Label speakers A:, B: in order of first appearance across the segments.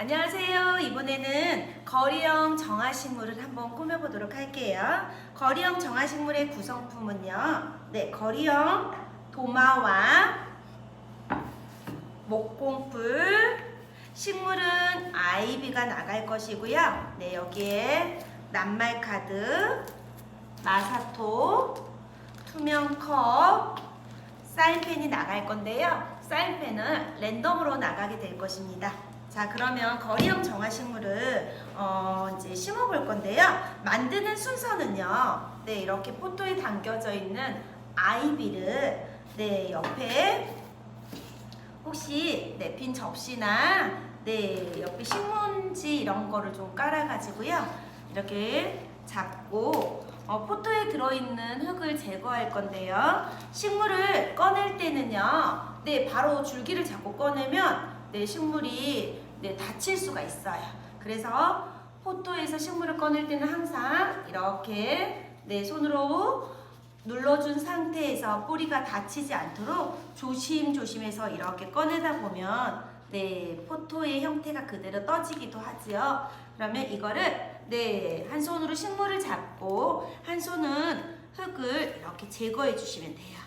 A: 안녕하세요. 이번에는 거리형 정화식물을 한번 꾸며보도록 할게요. 거리형 정화식물의 구성품은요. 네, 거리형 도마와 목공풀, 식물은 아이비가 나갈 것이고요. 네, 여기에 낱말카드, 마사토, 투명컵, 사인펜이 나갈 건데요. 사인펜은 랜덤으로 나가게 될 것입니다. 자, 그러면 거리형 정화식물을 어, 이제 심어볼 건데요. 만드는 순서는요. 네, 이렇게 포토에 담겨져 있는 아이비를 네 옆에 혹시 네, 빈 접시나 네 옆에 신문지 이런 거를 좀 깔아가지고요. 이렇게 잡고 어, 포토에 들어있는 흙을 제거할 건데요. 식물을 꺼낼 때는요. 네, 바로 줄기를 잡고 꺼내면 네, 식물이 네, 다칠 수가 있어요. 그래서 포토에서 식물을 꺼낼 때는 항상 이렇게 네, 손으로 눌러준 상태에서 뿌리가 다치지 않도록 조심조심해서 이렇게 꺼내다 보면 네, 포토의 형태가 그대로 떠지기도 하지요. 그러면 이거를 네, 한 손으로 식물을 잡고 한 손은 흙을 이렇게 제거해 주시면 돼요.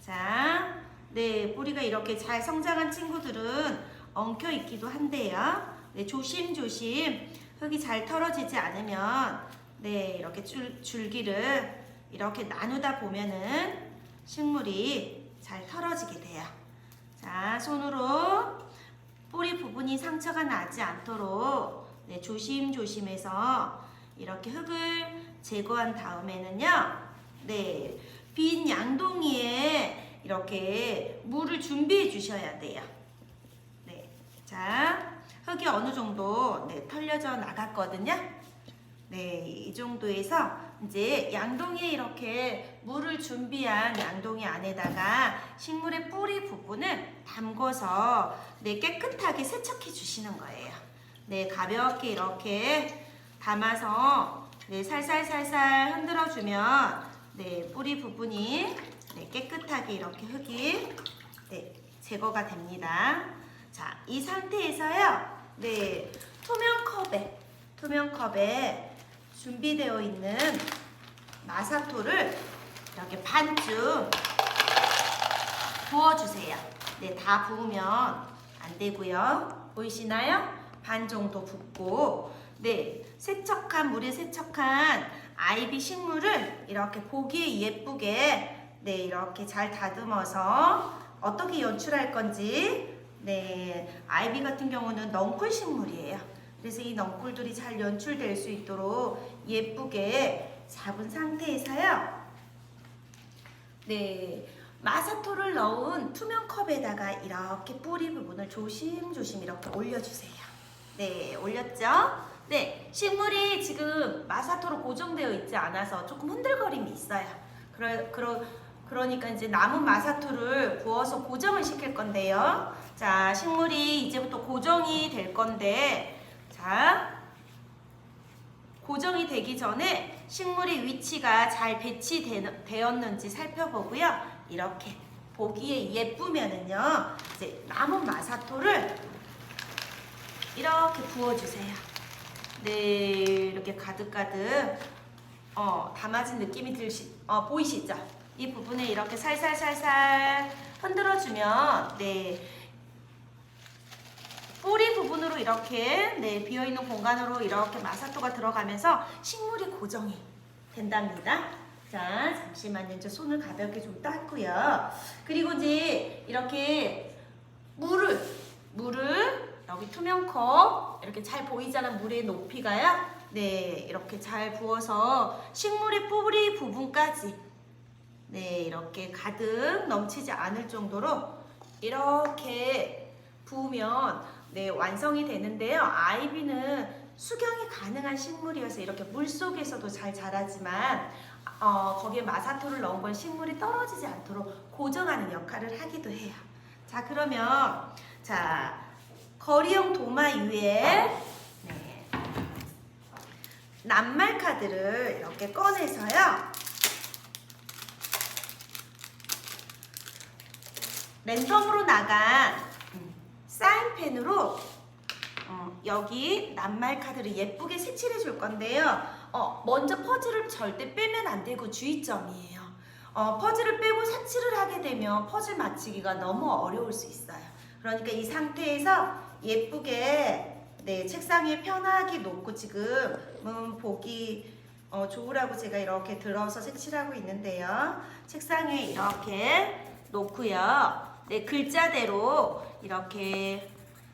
A: 자, 네, 뿌리가 이렇게 잘 성장한 친구들은 엉켜 있기도 한데요. 네, 조심조심 흙이 잘 털어지지 않으면 네, 이렇게 줄, 줄기를 이렇게 나누다 보면은 식물이 잘 털어지게 돼요. 자, 손으로 뿌리 부분이 상처가 나지 않도록 네, 조심조심해서 이렇게 흙을 제거한 다음에는요. 네, 빈 양동이에 이렇게 물을 준비해 주셔야 돼요. 네, 자, 흙이 어느 정도 네, 털려져 나갔거든요. 네, 이 정도에서 이제 양동이에 이렇게 물을 준비한 양동이 안에다가 식물의 뿌리 부분을 담궈서 네, 깨끗하게 세척해 주시는 거예요. 네, 가볍게 이렇게 담아서 네, 살살살살 흔들어 주면 네, 뿌리 부분이 네, 깨끗하게 이렇게 흙이 네, 제거가 됩니다. 자, 이 상태에서요. 네, 투명 컵에 투명 컵에 준비되어 있는 마사토를 이렇게 반쯤 부어주세요. 네, 다 부으면 안 되고요. 보이시나요? 반 정도 붓고, 네, 세척한 물에 세척한 아이비 식물을 이렇게 보기에 예쁘게, 네, 이렇게 잘 다듬어서 어떻게 연출할 건지, 네, 아이비 같은 경우는 넝쿨 식물이에요. 그래서 이 넝쿨들이 잘 연출될 수 있도록 예쁘게 잡은 상태에서요. 네, 마사토를 넣은 투명 컵에다가 이렇게 뿌리 부분을 조심조심 이렇게 올려주세요. 네, 올렸죠? 네, 식물이 지금 마사토로 고정되어 있지 않아서 조금 흔들거림이 있어요. 그러, 그러, 그러니까 이제 남은 마사토를 부어서 고정을 시킬 건데요. 자, 식물이 이제부터 고정이 될 건데, 자, 고정이 되기 전에 식물의 위치가 잘 배치되었는지 살펴보고요. 이렇게 보기에 예쁘면은요, 이제 남은 마사토를 이렇게 부어주세요. 네, 이렇게 가득가득 어, 담아진 느낌이 들시, 어, 보이시죠? 이 부분에 이렇게 살살살살 흔들어주면, 네, 뿌리 부분으로 이렇게 네, 비어있는 공간으로 이렇게 마사토가 들어가면서 식물이 고정이 된답니다. 자, 잠시만요. 이제 손을 가볍게 좀 닦고요. 그리고 이제 이렇게 물을, 물을 여기 투명컵 이렇게 잘 보이잖아. 물의 높이가요. 네, 이렇게 잘 부어서 식물의 뿌리 부분까지 네, 이렇게 가득 넘치지 않을 정도로 이렇게 부으면 네, 완성이 되는데요. 아이비는 수경이 가능한 식물이어서 이렇게 물 속에서도 잘 자라지만 어, 거기에 마사토를 넣은 건 식물이 떨어지지 않도록 고정하는 역할을 하기도 해요. 자, 그러면 자 거리형 도마 위에 네, 낱말 카드를 이렇게 꺼내서요. 랜덤으로 나간 음, 사인펜으로 어, 여기 낱말 카드를 예쁘게 색칠해 줄 건데요. 어, 먼저 퍼즐을 절대 빼면 안 되고 주의점이에요. 어, 퍼즐을 빼고 색칠을 하게 되면 퍼즐 맞추기가 너무 어려울 수 있어요. 그러니까 이 상태에서 예쁘게 네, 책상 위에 편하게 놓고 지금 음, 보기 어, 좋으라고 제가 이렇게 들어서 색칠하고 있는데요. 책상 위에 이렇게 놓고요. 네, 글자대로 이렇게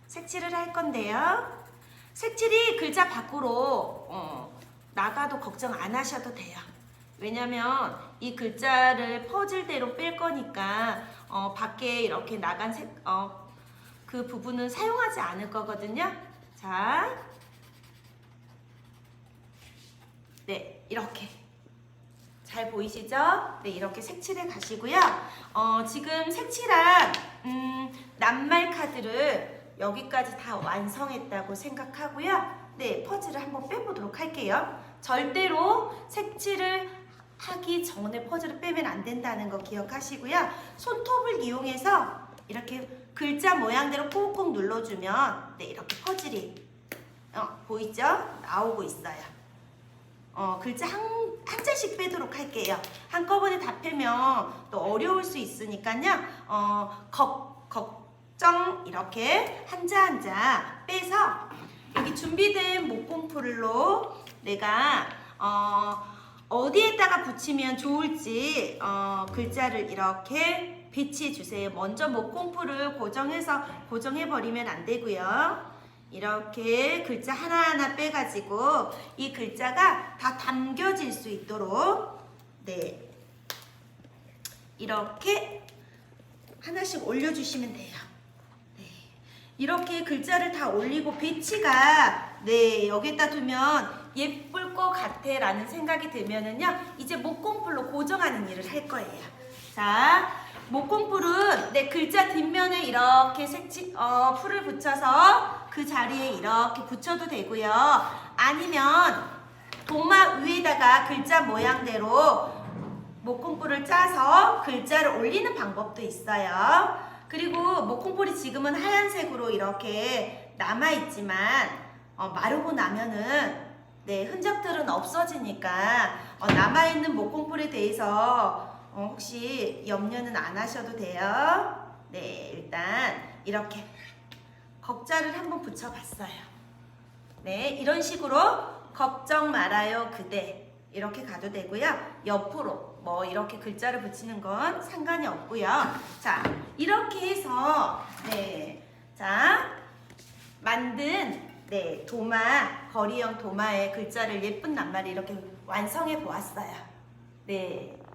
A: 색칠을 할 건데요. 색칠이 글자 밖으로 어, 나가도 걱정 안 하셔도 돼요. 왜냐면 이 글자를 퍼즐대로 뺄 거니까 어, 밖에 이렇게 나간 색, 어, 그 부분은 사용하지 않을 거거든요. 자, 네, 이렇게. 잘 보이시죠? 네, 이렇게 색칠해 가시고요. 어, 지금 색칠한 음, 낱말 카드를 여기까지 다 완성했다고 생각하고요. 네, 퍼즐을 한번 빼보도록 할게요. 절대로 색칠을 하기 전에 퍼즐을 빼면 안 된다는 거 기억하시고요. 손톱을 이용해서 이렇게 글자 모양대로 꾹꾹 눌러주면 네, 이렇게 퍼즐이 어, 보이죠? 나오고 있어요. 어, 글자 한, 한 자씩 빼도록 할게요. 한꺼번에 다 빼면 또 어려울 수 있으니까요. 어, 걱, 걱정 이렇게 한자 한자 빼서 여기 준비된 목공풀로 내가 어, 어디에다가 붙이면 좋을지 어, 글자를 이렇게 배치해 주세요. 먼저 목공풀을 고정해서 고정해 버리면 안 되고요. 이렇게 글자 하나하나 빼가지고 이 글자가 다 담겨질 수 있도록 네 이렇게 하나씩 올려주시면 돼요. 네. 이렇게 글자를 다 올리고 배치가 네 여기다 두면 예쁠 것 같아 라는 생각이 들면은요 이제 목공풀로 고정하는 일을 할 거예요. 자 목공풀은 네 글자 뒷면에 이렇게 색칠 어, 풀을 붙여서 그 자리에 이렇게 붙여도 되고요. 아니면 도마 위에다가 글자 모양대로 목공풀을 짜서 글자를 올리는 방법도 있어요. 그리고 목공풀이 지금은 하얀색으로 이렇게 남아있지만 어, 마르고 나면은 네, 흔적들은 없어지니까 어, 남아있는 목공풀에 대해서 어, 혹시 염려는 안 하셔도 돼요. 네, 일단 이렇게 걱자를 한번 붙여봤어요. 네, 이런 식으로 걱정 말아요 그대 이렇게 가도 되고요. 옆으로 뭐 이렇게 글자를 붙이는 건 상관이 없고요. 자, 이렇게 해서 네, 자 만든 네 도마 거리형 도마의 글자를 예쁜 낱말을 이렇게 완성해 보았어요. 네.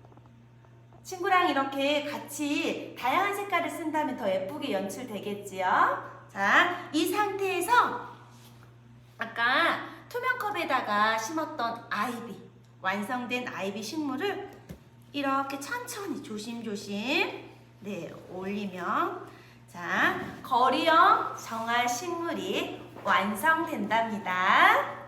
A: 친구랑 이렇게 같이 다양한 색깔을 쓴다면 더 예쁘게 연출되겠지요. 자, 이 상태에서 아까 투명 컵에다가 심었던 아이비, 완성된 아이비 식물을 이렇게 천천히 조심조심 네, 올리면 자, 거리형 정화 식물이 완성된답니다.